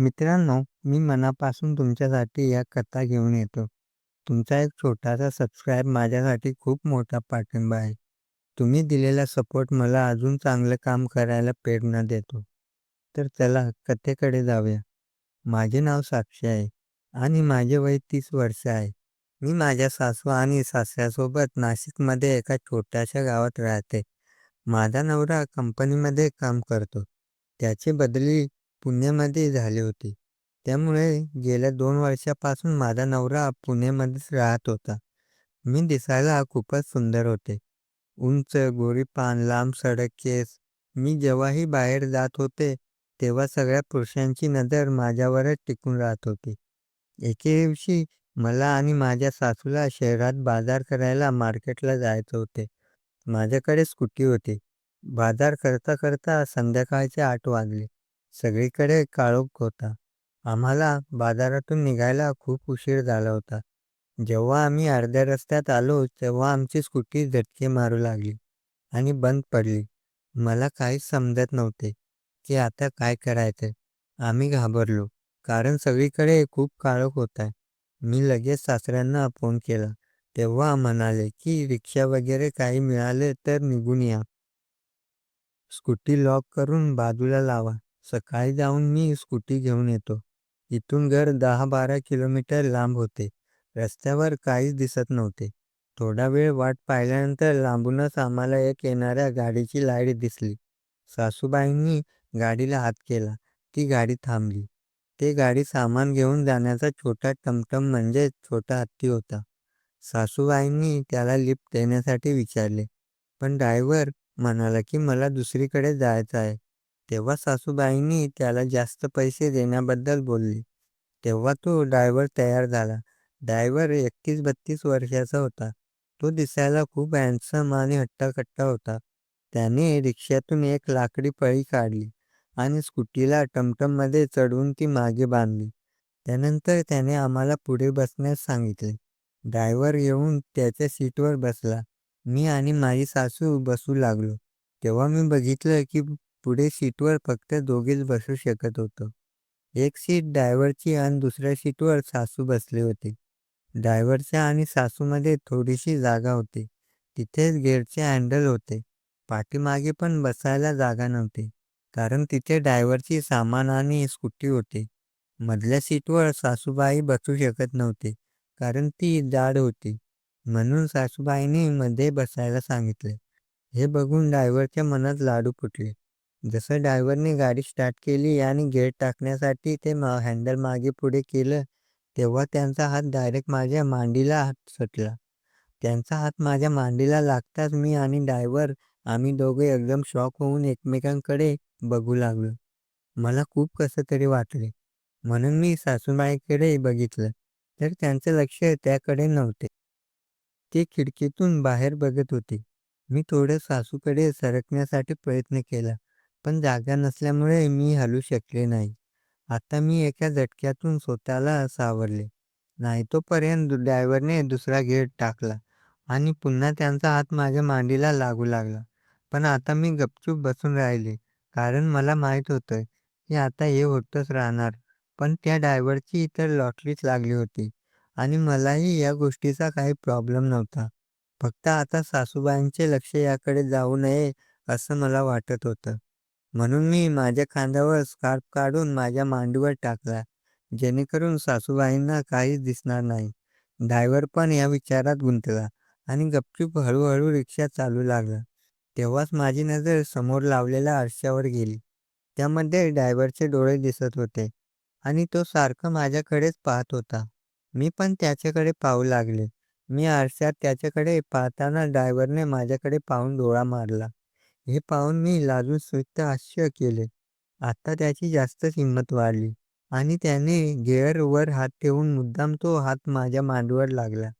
मित्रांनो, मी मनापासून तुमच्यासाठी या कथा घेऊन येतो. तुमचा एक छोटासा सबस्क्राईब माझ्यासाठी खूप मोठा पाठिंबा आहे. तुम्ही दिलेला सपोर्ट मला अजून चांगलं काम करायला प्रेरणा देतो. तर चला कथेकडे जाऊया. माझे नाव साक्षी आहे आणि माझे वय तीस वर्ष आहे. मी माझ्या सासू आणि सासऱ्यासोबत नाशिकमध्ये एका छोट्याशा गावात राहते. माझा नवरा कंपनीमध्ये काम करतो. त्याची बदली पुण्यामध्ये झाली होती. त्यामुळे गेल्या दोन वर्षापासून माझा नवरा पुणेमध्येच राहत होता. मी दिसायला खूपच सुंदर होते. उंच, गोरीपान, लांब सडक केस. मी जेव्हाही बाहेर जात होते, तेव्हा सगळ्या पुरुषांची नजर माझ्यावरच टिकून राहत होती. एके दिवशी मला आणि माझ्या सासूला शहरात बाजार करायला मार्केटला जायचे होते. माझ्याकडे स्कूटी होती. बाजार करता करता संध्याकाळचे आठ वाजले. सगळीकडे काळोख होता. आम्हाला बाजारातून निघायला खूप उशीर झाला होता. जेव्हा आम्ही अर्ध्या रस्त्यात आलो, तेव्हा आमची स्कूटी झटके मारू लागली आणि बंद पडली. मला काहीच समजत नव्हते की आता काय करायचे. आम्ही घाबरलो, कारण सगळीकडे खूप काळोख होता. मी लगेच सासऱ्यांना फोन केला. तेव्हा म्हणाले की रिक्षा वगैरे काही मिळाले तर निघून या. स्कूटी लॉक करून बाजूला लावा. सकाळी जाऊन मी स्कूटी घेऊन येतो. इथून घर दहा बारा किलोमीटर लांब होते. रस्त्यावर काहीच दिसत नव्हते. थोडा वेळ वाट पाहिल्यानंतर लांबूनच आम्हाला एक येणाऱ्या गाडीची लाइट दिसली. सासूबाईंनी गाडीला हात केला. ती गाडी थांबली. ते गाडी सामान घेऊन जाण्याचा छोटा टमटम म्हणजेच छोटा हत्ती होता. सासूबाईंनी त्याला लिफ्ट देण्यासाठी विचारले, पण ड्रायव्हर म्हणाला की मला दुसरीकडे जायचं आहे. तेव्हा सासूबाईंनी त्याला जास्त पैसे देण्याबद्दल बोलले. तेव्हा तो ड्रायव्हर तयार झाला. ड्रायव्हर एकतीस बत्तीस वर्षाचा होता. तो दिसायला खूप हँडसम आणि हट्टाकट्टा होता. त्याने रिक्षातून एक लाकडी फळी काढली आणि स्कूटीला टमटममध्ये चढवून ती मागे बांधली. त्यानंतर त्याने आम्हाला पुढे बसण्यास सांगितले. ड्रायव्हर येऊन त्याच्या सीटवर बसला. मी आणि माझी सासू बसू लागलो. तेव्हा मी बघितलं की पुढे सीटवर फक्त दोघेच बसू शकत होतो. एक सीट ड्रायव्हरची आणि दुसऱ्या सीटवर सासू बसले होते. ड्रायव्हरच्या आणि सासूमध्ये थोडीशी जागा होती. तिथेच गेअरचे हँडल होते. पाठीमागे पण बसायला जागा नव्हती, कारण तिथे ड्रायव्हरची सामान आणि स्कूटी होती. मधल्या सीटवर सासूबाई बसू शकत नव्हती, कारण ती जाड होती. म्हणून सासूबाईंनी मध्ये बसायला सांगितले. हे बघून ड्रायव्हरच्या मनात लाडू फुटले. जसं ड्रायव्हरने गाडी स्टार्ट केली आणि गेअर टाकण्यासाठी ते हँडल मागे पुढे केलं, तेव्हा त्यांचा हात डायरेक्ट माझ्या मांडीला हात सुटला त्यांचा हात माझ्या मांडीला लागताच मी आणि ड्रायव्हर आम्ही दोघे एकदम शॉक होऊन एकमेकांकडे बघू लागलो. मला खूप कसं तरी वाटले. म्हणून मी सासूबाईकडे बघितलं, तर त्यांचं लक्ष त्याकडे नव्हते. ते खिडकीतून बाहेर बघत होते. मी थोडं सासूकडे सरकण्यासाठी प्रयत्न केला, पण जागा नसल्यामुळे मी हलू शकले नाही. आता मी एका झटक्यातून स्वतःला सावरले नाही. तोपर्यंत ड्रायव्हरने दुसरा गेअर टाकला आणि पुन्हा त्यांचा हात माझ्या मांडीला लागू लागला. पण आता मी गपचूप बसून राहिले, कारण मला माहीत होतं की आता हे होतच राहणार. पण त्या ड्रायव्हरची तर लॉटरीच लागली होती आणि मलाही या गोष्टीचा काही प्रॉब्लेम नव्हता. फक्त आता सासूबाईंचे लक्ष याकडे जाऊ नये असं मला वाटत होतं. म्हणून मी माझ्या खांद्यावर स्कार्फ काढून माझ्या मांडीवर टाकला, जेणेकरून सासूबाईंना काहीच दिसणार नाही. ड्रायव्हर पण या विचारात गुंतला आणि गपचूप हळूहळू रिक्षा चालू लागला. तेव्हाच माझी नजर समोर लावलेल्या आरशावर गेली. त्यामध्ये ड्रायव्हरचे डोळे दिसत होते आणि तो सारखं माझ्याकडेच पाहत होता. मी पण त्याच्याकडे पाहू लागले. मी आरशात त्याच्याकडे पाहताना ड्रायव्हरने माझ्याकडे पाहून डोळा मारला. हे पाहून मी लाजून स्मित हास्य केले. आता त्याची जास्तच हिंमत वाढली आणि त्याने गेअरवर हात ठेवून मुद्दाम तो हात माझ्या मांडीवर लागला.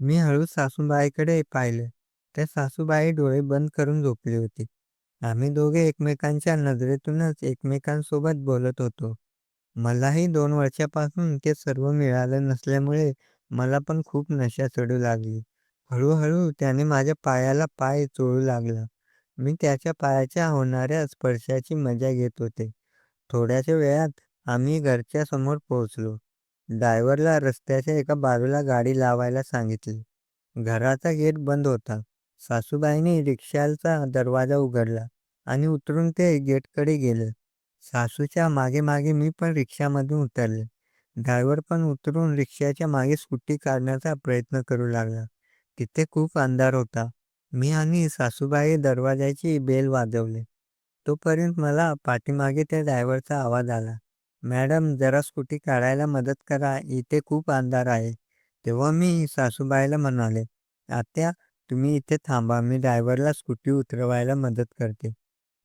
मी हळूच सासूबाईकडे पाहिलं, तर सासूबाई डोळे बंद करून झोपली होती. आम्ही दोघे एकमेकांच्या नजरेतूनच एकमेकांसोबत बोलत होतो. मलाही दोन वर्षापासून ते सर्व मिळालं नसल्यामुळे मला पण खूप नशा चढू लागली. हळूहळू त्याने माझ्या पायाला पाय चोळू लागला. मी त्याच्या पायाच्या होणाऱ्या स्पर्शाची मजा घेत होते. थोड्याशा वेळात आम्ही घरच्या समोर पोहोचलो. ड्रायव्हरला रस्त्याच्या एका बाजूला गाडी लावायला सांगितली. घराचा गेट बंद होता. सासूबाईंनी रिक्षाचा दरवाजा उघडला आणि उतरून ते गेटकडे गेले. सासूच्या मागे मागे मी पण रिक्षामधून उतरले. ड्रायव्हर पण उतरून रिक्षाच्या मागे स्कूटी काढण्याचा प्रयत्न करू लागला. तिथे खूप अंधार होता. मी आणि सासूबाई दरवाजाची बेल वाजवले. तोपर्यंत मला पाठीमागे त्या ड्रायव्हरचा आवाज आला, "मॅडम जरा स्कूटी काढायला मदत करा, इथे खूप अंधार आहे." तेव्हा मी सासूबाईला म्हणाले, "आत्या तुम्ही इथे थांबा, मी ड्रायव्हरला स्कूटी उतरवायला मदत करते."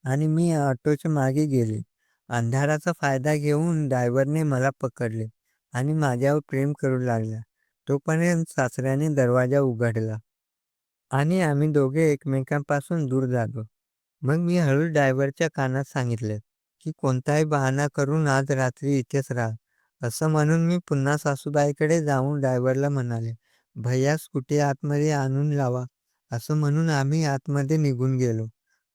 आणि मी ऑटोच्या मागे गेले. अंधाराचा फायदा घेऊन ड्रायव्हरने मला पकडले आणि माझ्यावर प्रेम करू लागला. तोपर्यंत सासऱ्याने दरवाजा उघडला आणि आम्ही दोघे एकमेकांपासून दूर झालो. मग मी हळू ड्रायव्हरच्या कानात सांगितले, की कोणताही बहाणा करून आज रात्री इथेच राहा. असं म्हणून मी पुन्हा सासूबाईकडे जाऊन ड्रायव्हरला म्हणाले, "भैय्या स्कूटी आतमध्ये आणून लावा." असं म्हणून आम्ही आतमध्ये निघून गेलो.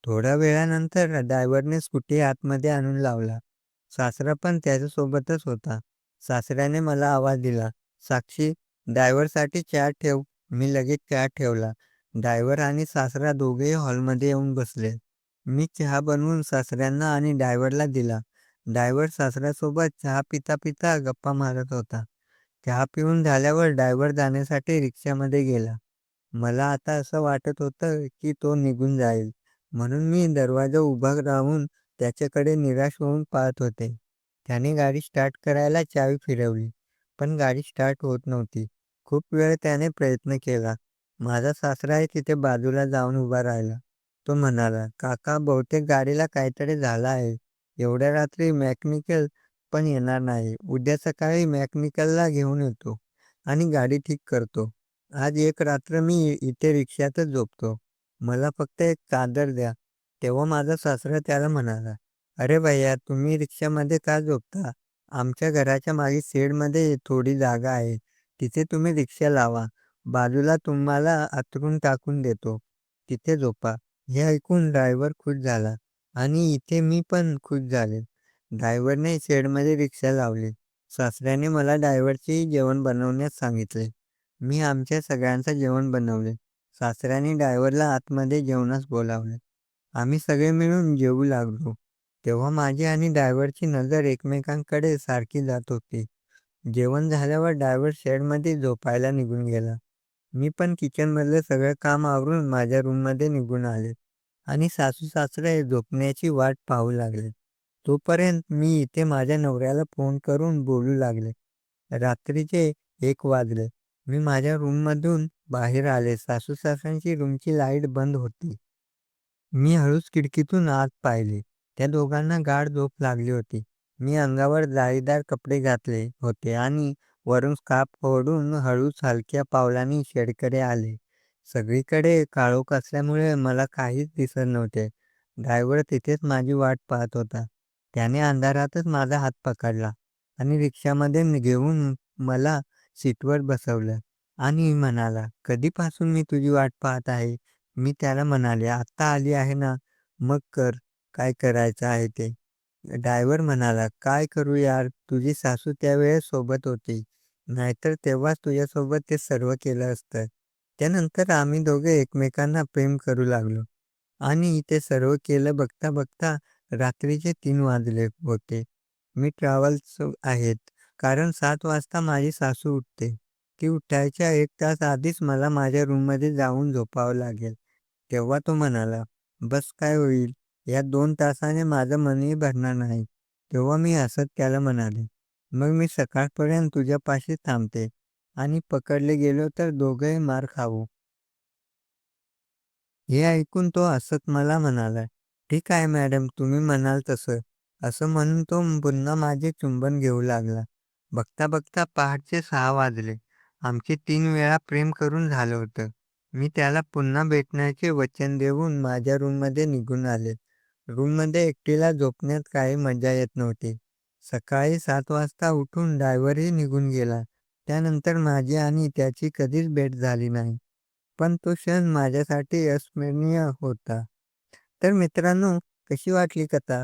थोड्या वेळानंतर ड्रायव्हरने स्कूटी आतमध्ये आणून लावला. सासरा पण त्याच्यासोबतच होता. सासऱ्याने मला आवाज दिला, "साक्षी, ड्रायव्हरसाठी चहा ठेव." मी लगेच चहा ठेवला. ड्रायव्हर आणि सासरा दोघेही हॉलमध्ये येऊन बसले. मी चहा बनवून सासऱ्यांना आणि ड्रायव्हरला दिला. ड्रायव्हर सासऱ्यासोबत चहा पिता पिता गप्पा मारत होता. चहा पिऊन झाल्यावर ड्रायव्हर जाण्यासाठी रिक्षामध्ये गेला. मला आता असं वाटत होतं की तो निघून जाईल. म्हणून मी दरवाजा उभा राहून त्याच्याकडे निराश होऊन पाहत होते. त्याने गाडी स्टार्ट करायला चावी फिरवली, पण गाडी स्टार्ट होत नव्हती. खूप वेळ त्याने प्रयत्न केला. माझा सासराही तिथे बाजूला जाऊन उभा राहिला. तो म्हणाला, "काका बहुतेक गाडीला काहीतरी झालं आहे. एवढ्या रात्री मेकॅनिकल पण येणार नाही. उद्या सकाळी मेकॅनिकलला घेऊन येतो आणि गाडी ठीक करतो. आज एक रात्र मी इथे रिक्षातच झोपतो. मला फक्त एक चादर द्या." तेव्हा माझा सासरा त्याला म्हणाला, "अरे भैय्या तुम्ही रिक्षामध्ये का झोपता? आमच्या घराच्या मागे शेडमध्ये थोडी जागा आहे. तिथे तुम्ही रिक्षा लावा. बाजूला तुम्हाला अंथरूण टाकून देतो. तिथे झोपा." हे ऐकून ड्रायव्हर खुश झाला आणि इथे मी पण खुश झाले. ड्रायव्हरने शेडमध्ये रिक्षा लावली. सासऱ्याने मला ड्रायव्हरचे जेवण बनवण्यास सांगितले. मी आमच्या सगळ्यांचं जेवण बनवले. सासऱ्याने ड्रायव्हरला आतमध्ये जेवणास बोलावले. आम्ही सगळे मिळून जेवू लागलो. तेव्हा माझी आणि ड्रायव्हरची नजर एकमेकांकडे सारखी जात होती. जेवण झाल्यावर ड्रायव्हर शेडमध्ये झोपायला निघून गेला. मी पण किचनमधलं सगळं काम आवरून माझ्या रूममध्ये निघून आले आणि सासू-सासरे झोपण्याची वाट पाहू लागले. तोपर्यंत मी इथे माझ्या नवऱ्याला फोन करून बोलू लागले. रात्रीचे एक वाजले. मी माझ्या रूममधून बाहेर आले. सासू-सासऱ्यांची रूमची लाइट बंद होती. मी हळूच खिडकीतून आत पाहिले. त्या दोघांना गाढ झोप लागली होती. मी अंगावर जाळीदार कपडे घातले होते आणि वरून स्कार्फ ओढून हळूच हलक्या पावलांनी शेडकडे आले. सगळीकडे काळोख असल्यामुळे मला काहीच दिसत नव्हते. ड्रायव्हर तिथेच माझी वाट पाहत होता. त्याने अंधारातच माझा हात पकडला आणि रिक्षामध्ये घेऊन मला सीटवर बसवलं आणि म्हणाला, "कधीपासून मी तुझी वाट पाहत आहे." मी त्याला म्हणाले, "आत्ता आली आहे ना, मग कर काय करायचं आहे ते." ड्रायव्हर म्हणाला, "काय करू यार, तुझी सासू त्यावेळेस सोबत होती. नाहीतर तेव्हाच तुझ्यासोबत ते सर्व केलं असतं." त्यानंतर आम्ही दोघे एकमेकांना प्रेम करू लागलो आणि ते सर्व केलं बघता बघता रात्रीचे तीन वाजले होते. मी ट्रॅव्हल्स आहेत, कारण सात वाजता माझी सासू उठते. ती उठायच्या एक तास आधीच मला माझ्या रूममध्ये जाऊन झोपावं लागेल. तेव्हा तो म्हणाला, "बस काय होईल? या दोन तासाने माझं मनही भरणार नाही." तेव्हा मी हसत त्याला म्हणाले, "मग मी सकाळपर्यंत तुझ्यापाशी थांबते आणि पकडले गेलो तर दोघंही मार खाऊ." हे ऐकून तो हसत मला म्हणाला, "ठीक आहे मॅडम, तुम्ही म्हणाल तसं." असं म्हणून तो पुन्हा माझे चुंबन घेऊ लागला. बघता बघता पहाटचे सहा वाजले. आमचे तीन वेळा प्रेम करून झालं होतं. मी त्याला पुन्हा भेटण्याचे वचन देऊन माझ्या रूममध्ये निघून आले. रूममध्ये एकटीला झोपण्यात काही मजा येत नव्हती. सकाळी सात वाजता उठून ड्रायव्हरही निघून गेला. त्यानंतर माझी आणि त्याची कधीच भेट झाली नाही. पण तो क्षण माझ्यासाठी अस्मरणीय होता. तर मित्रांनो, कशी वाटली कथा?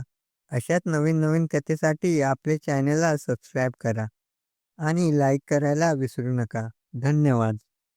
अशाच नवीन नवीन कथेसाठी आपले चॅनलला सबस्क्राईब करा आणि लाईक करायला विसरू नका धन्यवाद